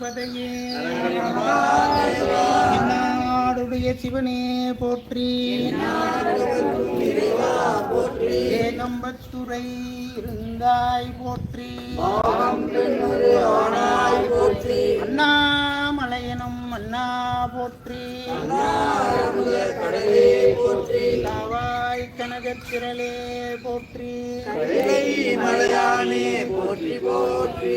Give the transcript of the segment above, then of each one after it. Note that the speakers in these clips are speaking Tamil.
பதையே. நாடுடைய சிவனே போற்றி. ஏகம்பத்துறை இருந்தாய் போற்றி. அண்ணாமலையனும் அண்ணா போற்றி. காவாய் கனகத்திரளே போற்றி. மலையானே போற்றி போற்றி.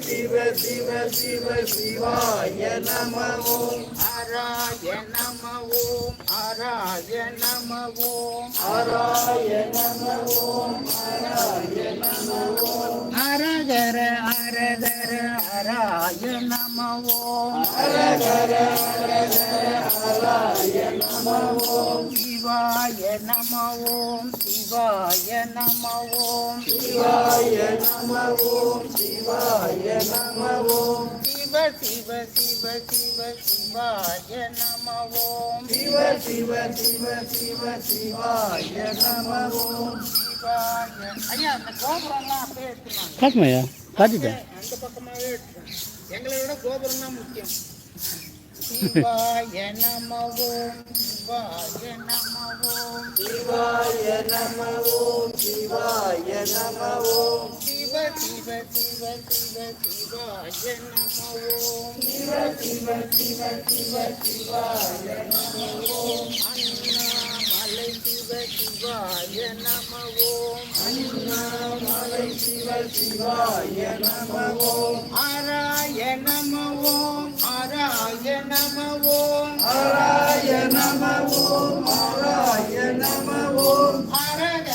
சிவ சிவ சிவ சிவாய நம ஓம் ஆராய நம ஓம் ஆராய நம ஓம் ஹராய நம ஓம் ஹராய நம ஓம் அரகர அரகர அராய நம ஓம் ஹரஹர ஹரஹர ஹராய நம ஓம் சிவாய நம ஓம் சிவாய நம ஓம் சிவாய நம ஓம் சிவாய நம ஓம் சிவ சிவ சிவ சிவ சிவாய நம ஓம் சிவ சிவ சிவ சிவ சிவாய நம ஓம் சிவாய ஐயா அந்த கோபுரம்லாம் அப்படியே எடுத்துனாங்க காட்டுமையா காட்டிட்டேன். அந்த பக்கமாவே எடுத்துட்டாங்க எங்களை விட கோபுரம் தான் முக்கியம். சிவாய நம ஓம் சிவாய நம ஓம் சிவாய நம ஓம் சிவாய நம ஓம் சிவ சிவ சிவ சிவ சிவாய நம ஓம் சிவ சிவ சிவ சிவ சிவாய நம ஓம் அண்ணாமலை சிவ சிவாய நம ஓம் அண்ணாமலை சிவ சிவாய நம ஓம் ஆராய நம ஓம் ஆராய நம ஓம் ஹராய நம ஓம் ஹராய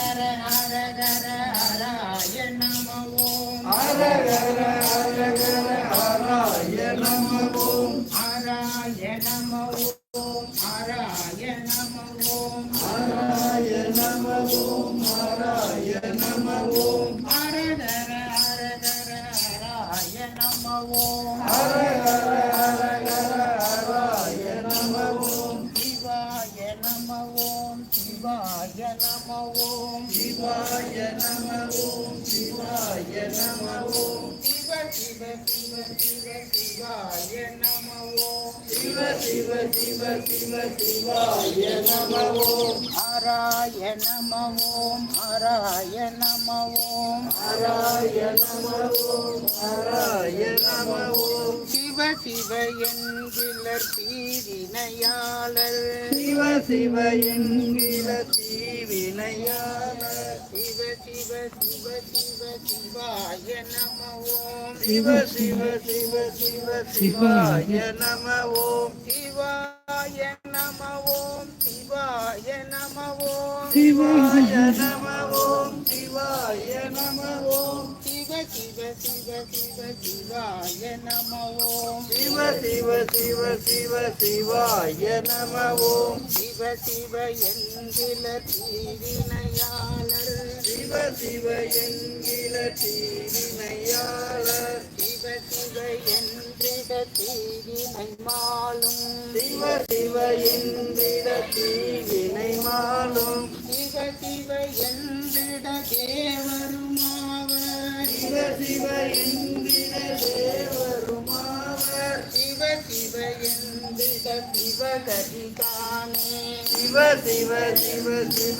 ஆராய சிவ சிவ சிவ சிவாய நம ஓம் சிவ சிவ சிவ சிவ சிவாய நம ஓம் ஆராய நம ஓம் ஆராய ஹராய ஹராய நம ஓம் சிவ சிவ என்கிலர் பீதினையாளர் சிவ சிவ என்கிற தீவினையாளர். சிவ சிவ சிவ சிவ சிவாய நம ஓம் சிவ சிவ சிவ சிவ சிவாய நம ஓம் சிவாய நம ஓம் சிவாய நம ஓம் சிவாய நம ஓம் சிவாய நம ஓம் சிவ சிவ சிவ சிவ சிவாய நம ஓம் சிவ சிவ சிவ சிவ சிவாய நம ஓம் சிவ சிவ என்கில தீவினையாளர் சிவ சிவ என்கிற தீவினையாளர் சிவ சிவ என்றிட தீவினை மாலும் சிவ சிவ என்கிற தீவினை மாலும் சிவ சிவ என்றிட சிவ சிவ சிவ சிவ என்றிட சிவ சிவ சிவ சிவ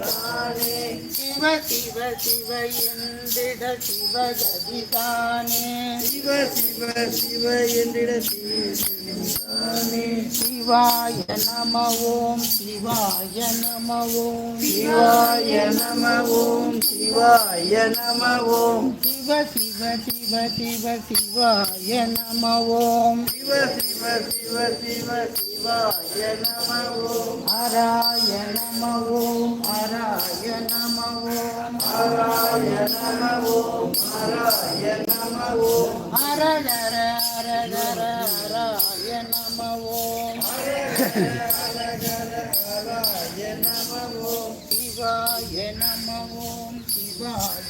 ராணே சிவ சிவ சிவ என்றிட சிவகதிதானே சிவ சிவ சிவ என்றிட தீவினை சிவாய நம ஓம் சிவாய நம ஓம் சிவாய நம ஓம் சிவாய நம ஓம் சிவ சிவ சிவ சிவ சிவ சிவாய நம ஓம் சிவ சிவ சிவ சிவ சிவாய நம ஓம் ஹராய நம ஓம் ஹராய நம ஓம் ஹராய நம ஓம் ஹராய நம ஓம் ஹரஹர ஹரஹர ஹராய நம ஓம் ஹராய நம ஓம் சிவாய நம ஓம் சிவாய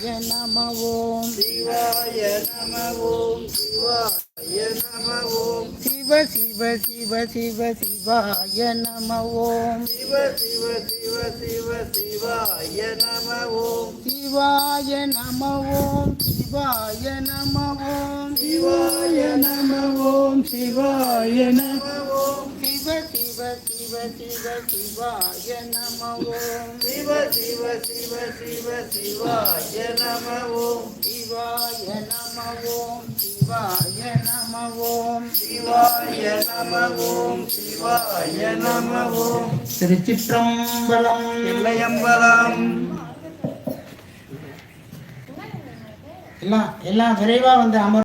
நம ஓம் சிவாய நம ஓம் சிவாய நம ஓம் சிவ சிவ சிவ சிவ சிவாய நம ஓம் சிவ சிவ சிவ சிவ சிவாய நம ஓம் சிவாய நம ஓம் சிவாய நம ஓம் சிவாய நம ஓம் சிவாய நம ஓம் சிவ சிவ சிவ சிவ சிவாய நம ஓம் சிவ சிவ சிவ சிவ சிவாய நம ஓம் சிவாய நம ஓம் சிவாய நம ஓம் சிவாய நம ஓம் சிவாய நம ஓம் திருச்சிற்றம்பலம் இல்லையம்பலம் எல்லாம் எல்லாம் விரைவா வந்து அமர்